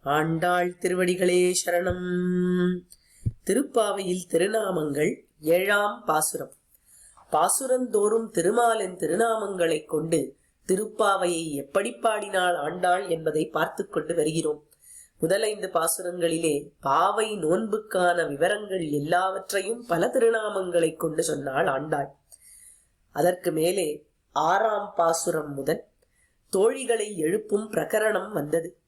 ஆண்டாள் திருவடிகளே சரணம். திருப்பாவையில் திருநாமங்கள் ஏழாம் பாசுரம். பாசுரந்தோறும் திருமாலின் திருநாமங்களைக் கொண்டு திருப்பாவையை எப்படி பாடினாள் ஆண்டாள் என்பதை பார்த்து கொண்டு வருகிறோம். முதலைந்து பாசுரங்களிலே பாவை நோன்புக்கான விவரங்கள் எல்லாவற்றையும் பல திருநாமங்களைக் கொண்டு சொன்னாள் ஆண்டாள். அதற்கு மேலே ஆறாம் பாசுரம் முதல் தோழிகளை எழுப்பும் பிரகரணம் வந்தது.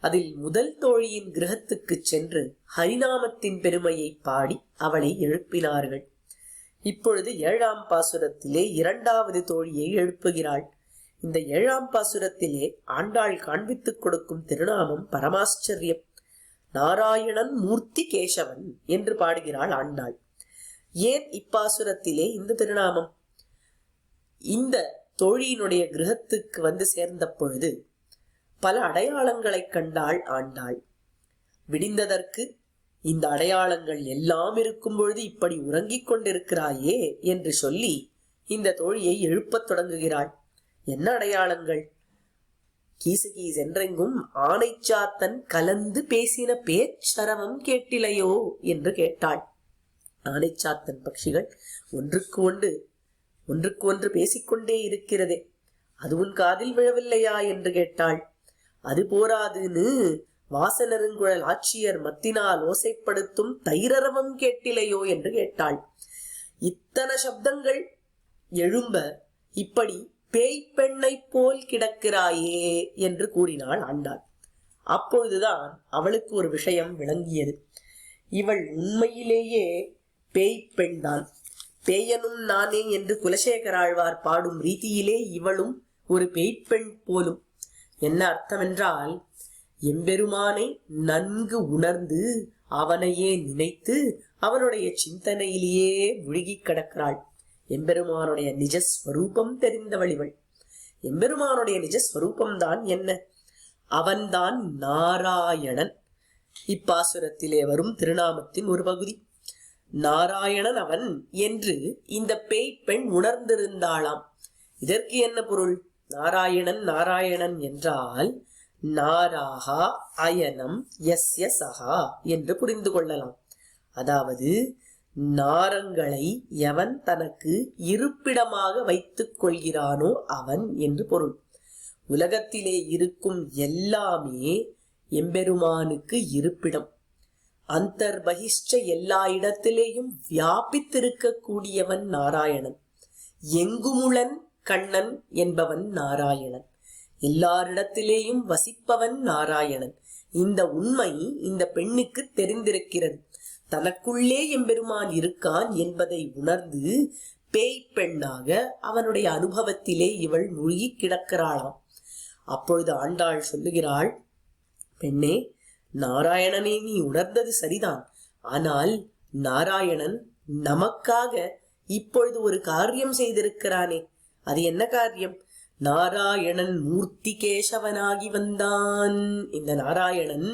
அதில் முதல் தோழியின் கிரகத்துக்குச் சென்று ஹரிநாமத்தின் பெருமையை பாடி அவளை எழுப்பினார்கள். இப்பொழுது ஏழாம் பாசுரத்திலே இரண்டாவது தோழியை எழுப்புகிறாள். இந்த ஏழாம் பாசுரத்திலே ஆண்டாள் காண்பித்துக் கொடுக்கும் திருநாமம் பரமாச்சரியம். நாராயணன் மூர்த்தி கேசவன் என்று பாடுகிறாள் ஆண்டாள். ஏன் இப்பாசுரத்திலே இந்த திருநாமம்? இந்த தோழியினுடைய கிரகத்துக்கு வந்து சேர்ந்த பொழுது பல அடையாளங்களைக் கண்டாள் ஆண்டாள். விடிந்ததற்கு இந்த அடையாளங்கள் எல்லாம் இருக்கும் பொழுது இப்படி உறங்கிக் கொண்டிருக்கிறாயே என்று சொல்லி இந்த தோழியை எழுப்பத் தொடங்குகிறாள். என்ன அடையாளங்கள்? கீசு என்றெங்கும் ஆனைச்சாத்தன் கலந்து பேசின பேச்சரவம் கேட்டிலையோ என்று கேட்டாள். ஆனைச்சாத்தன் பட்சிகள் ஒன்றுக்கு ஒன்று ஒன்றுக்கு ஒன்று பேசிக்கொண்டே இருக்கிறதே. அது உன் காதில் விழவில்லையா? என்று கேட்டாள். அது போராதுன்னு வாசனருங்குழல் ஆட்சியர் மத்தினால் ஓசைப்படுத்தும் தைரரவம் கேட்டிலையோ என்று கேட்டாள். இத்தனை சப்தங்கள் எழும்ப இப்படி பேய் பெண்ணைப் போல் கிடக்கிறாயே என்று கூறினாள் ஆண்டாள். அப்பொழுதுதான் அவளுக்கு ஒரு விஷயம் விளங்கியது. இவள் உண்மையிலேயே பேய் பெண்தான். பேயனும் நானே என்று குலசேகராழ்வார் பாடும் ரீதியிலே இவளும் ஒரு பேய்ப்பெண் போலும். என்ன அர்த்தமென்றால் எம்பெருமானை நன்கு உணர்ந்து அவனையே நினைத்து அவனுடைய சிந்தனையிலேயே முழுகிக் கிடக்கிறாள். எம்பெருமானுடைய நிஜஸ்வரூபம் தெரிந்தவள் இவள். எம்பெருமானுடைய நிஜஸ்வரூபம்தான் என்ன? அவன்தான் நாராயணன். இப்பாசுரத்திலே வரும் திருநாமத்தின் ஒரு பகுதி. நாராயணன் அவன் என்று இந்த பேய் பெண் உணர்ந்திருந்தாளாம். இதற்கு என்ன பொருள்? நாராயணன் நாராயணன் என்றால் நாராகா அயனம் எஸ் எஸ் அகா என்று புரிந்து கொள்ளலாம். அதாவது நாரங்களை எவன் தனக்கு இருப்பிடமாக வைத்துக் கொள்கிறானோ அவன் என்று பொருள். உலகத்திலே இருக்கும் எல்லாமே எம்பெருமானுக்கு இருப்பிடம். அந்தர்பகிஷ்ட எல்லா இடத்திலேயும் வியாபித்திருக்கக்கூடியவன் நாராயணன். எங்குமுளன் கண்ணன் என்பவன் நாராயணன். எல்லாரிடத்திலேயும் வசிப்பவன் நாராயணன். இந்த உண்மை இந்த பெண்ணுக்கு தெரிந்திருக்கிறது. தனக்குள்ளே எம்பெருமான் இருக்கான் என்பதை உணர்ந்து பேய் பெண்ணாக அவனுடைய அனுபவத்திலே இவள் மூழ்கி கிடக்கிறாளாம். அப்பொழுது ஆண்டாள் சொல்லுகிறாள் பெண்ணே நாராயணனை நீ உணர்ந்தது சரிதான். ஆனால் நாராயணன் நமக்காக இப்பொழுது ஒரு காரியம் செய்திருக்கிறானே. அது என்ன காரியம்? நாராயணன் மூர்த்தி கேசவனாகி வந்தான். இந்த நாராயணன்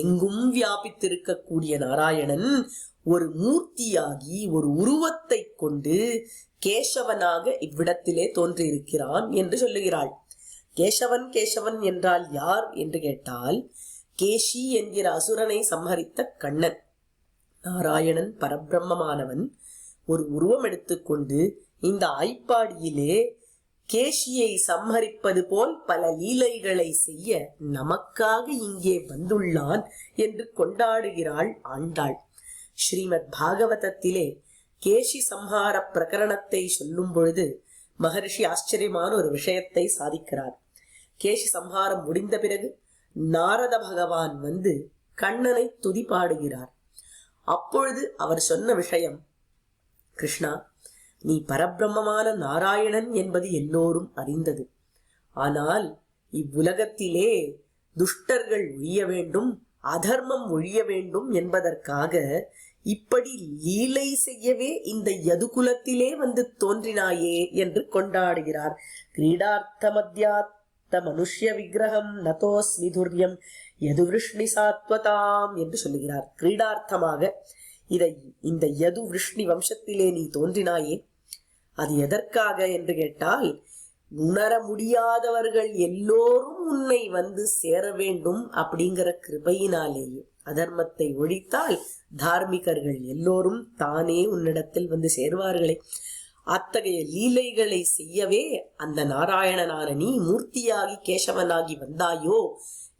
எங்கும் வியாபித்திருக்கக்கூடிய நாராயணன் ஒரு மூர்த்தியாகி ஒரு உருவத்தை கொண்டு கேசவனாக இவ்விடத்திலே தோன்றியிருக்கிறான் என்று சொல்லுகிறாள். கேசவன் கேசவன் என்றால் யார் என்று கேட்டால் கேஷி என்கிற அசுரனை சம்ஹரித்த கண்ணன். நாராயணன் பரபிரம்மமானவன் ஒரு உருவம் எடுத்துக்கொண்டு இந்த ஐப்பாடியிலே கேஷியை சம்ஹரிப்பது போல் பல லீலைகளை செய்ய நமக்காக இங்கே வந்துள்ளான் என்று கொண்டாடுகிறாள் ஆண்டாள். ஸ்ரீமத் பாகவதத்திலே கேஷி சம்ஹார பிரகரணத்தை சொல்லும் பொழுது மகர்ஷி ஆச்சரியமான ஒரு விஷயத்தை சாதிக்கிறார். கேஷி சம்ஹாரம் முடிந்த பிறகு நாரத பகவான் வந்து கண்ணனை துதி பாடுகிறார். அப்பொழுது அவர் சொன்ன விஷயம் கிருஷ்ணா நீ பரபிரம்மமான நாராயணன் என்பது எல்லோரும் அறிந்தது. ஆனால் இவ்வுலகத்திலே துஷ்டர்கள் ஒழிய வேண்டும் அதர்மம் ஒழிய வேண்டும் என்பதற்காக இப்படி லீலை செய்யவே இந்த யதுகுலத்திலே வந்து தோன்றினாயே என்று கொண்டாடுகிறார். கிரீடார்த்த மத்தியாத்த மனுஷ்ய விக்கிரகம் நதோஸ்மி துர்யம் யதுவிருஷ்ணி சாத்வதாம் என்று சொல்லுகிறார். கிரீடார்த்தமாக இதை இந்த யது விருஷ்ணி வம்சத்திலே நீ தோன்றினாயே அது எதற்காக என்று கேட்டால் உணர முடியாதவர்கள் எல்லோரும் உன்னை வந்து சேர வேண்டும் அப்படிங்கிற கிருபையினாலேயே அதர்மத்தை ஒழித்தால் தார்மிகர்கள் எல்லோரும் தானே உன்னிடத்தில் வந்து சேர்வார்களே. அத்தகைய லீலைகளை செய்யவே அந்த நாராயணனான நீ மூர்த்தியாகி கேசவனாகி வந்தாயோ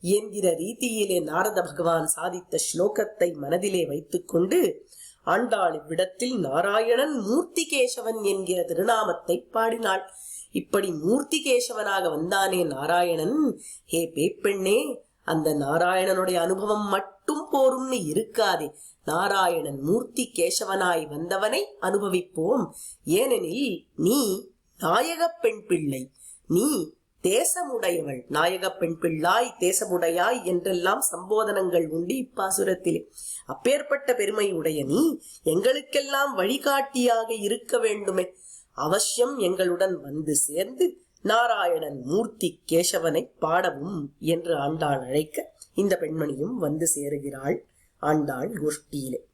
என்கிற ரீதியிலே நாரத பகவான் சாதித்த ஸ்லோகத்தை மனதிலே வைத்துக்கொண்டு ஆண்டாள் இவ்விடத்தில் நாராயணன் மூர்த்தி கேசவன் என்கிற திருநாமத்தை பாடினாள். இப்படி மூர்த்தி கேசவனாக வந்தானே நாராயணன். ஹே பேப்பெண்ணே அந்த நாராயணனுடைய அனுபவம் மட்டும் போரும்னு இருக்காதே. நாராயணன் மூர்த்தி கேசவனாய் வந்தவனை அனுபவிப்போம். ஏனெனில் நீ நாயகப் பெண் பிள்ளை. நீ தேசமுடையவள். நாயகப் பெண் பிள்ளாய் தேசமுடையாய் என்றெல்லாம் சம்போதனங்கள் உண்டு இப்பாசுரத்திலே. அப்பேற்பட்ட பெருமை உடைய நீ எங்களுக்கெல்லாம் வழிகாட்டியாக இருக்க வேண்டுமே. அவசியம் எங்களுடன் வந்து சேர்ந்து நாராயணன் மூர்த்தி கேசவனை பாடவும் என்று ஆண்டாள் அழைக்க இந்த பெண்மணியும் வந்து சேருகிறாள். ஆண்டாள் கோஷ்டியிலே